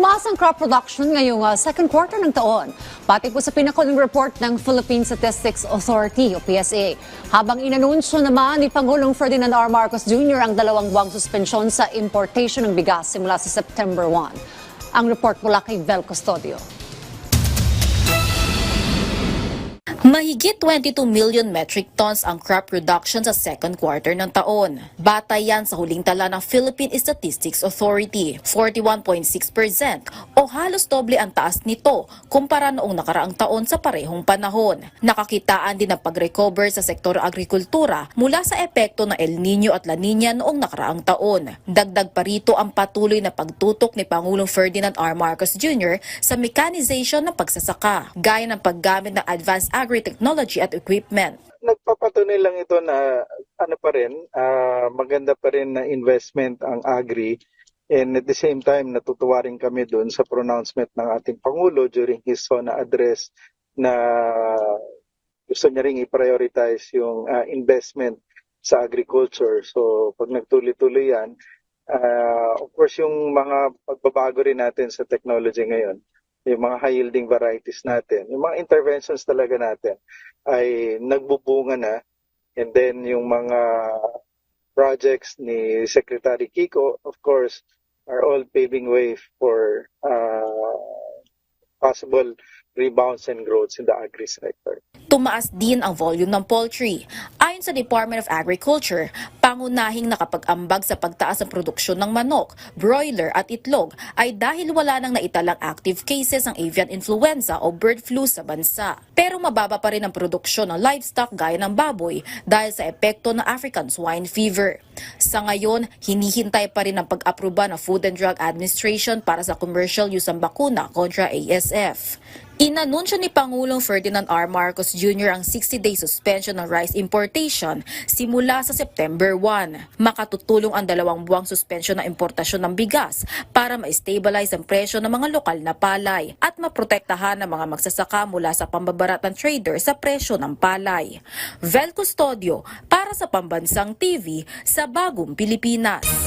Tumaas ang crop production ngayong ah, second quarter ng taon. Pati po sa pinakulang report ng Philippine Statistics Authority o PSA. Habang inanunsyo naman ni Pangulong Ferdinand R. Marcos Jr. ang dalawang buwang suspensyon sa importation ng bigas simula sa September 1. Ang report mula kay Vel Custodio. Mahigit 22 million metric tons ang crop production sa second quarter ng taon. Batay yan sa huling tala ng Philippine Statistics Authority, 41.6% o halos doble ang taas nito kumpara noong nakaraang taon sa parehong panahon. Nakakitaan din ang pag-recover sa sektor agrikultura mula sa epekto ng El Nino at La Nina noong nakaraang taon. Dagdag pa rito ang patuloy na pagtutok ni Pangulong Ferdinand R. Marcos Jr. sa mechanization ng pagsasaka, gaya ng paggamit ng advanced agri-technology at equipment. nagpapatunay lang ito na ano pa rin, ah, maganda pa rin na investment ang agri and at the same time natutuwa rin kami doon sa pronouncement ng ating Pangulo during his SONA address na gusto niya ring i-prioritize yung ah, investment sa agriculture. So pag nagtuloy-tuloy yan, ah, of course yung mga pagbabago rin natin sa technology ngayon, yung mga high-yielding varieties natin, yung mga interventions talaga natin, ay nagbubunga na and then yung mga projects ni Secretary Kiko of course are all paving way for uh, possible rebounds and growths in the agri sector. Tumaas din ang volume ng poultry. Ayon sa Department of Agriculture, pangunahing nakapag-ambag sa pagtaas ng produksyon ng manok, broiler at itlog ay dahil wala nang naitalang active cases ng avian influenza o bird flu sa bansa. Pero mababa pa rin ang produksyon ng livestock gaya ng baboy dahil sa epekto ng African swine fever. Sa ngayon, hinihintay pa rin ang pag-aproba ng Food and Drug Administration para sa commercial use ng bakuna kontra ASF. Inanunsyo ni Pangulong Ferdinand R. Marcos Jr. ang 60-day suspension ng rice importation simula sa September 1. Makatutulong ang dalawang buwang suspension ng importasyon ng bigas para ma-stabilize ang presyo ng mga lokal na palay at maprotektahan ang mga magsasaka mula sa pambabarat ng trader sa presyo ng palay. Vel Custodio para sa Pambansang TV sa Bagong Pilipinas.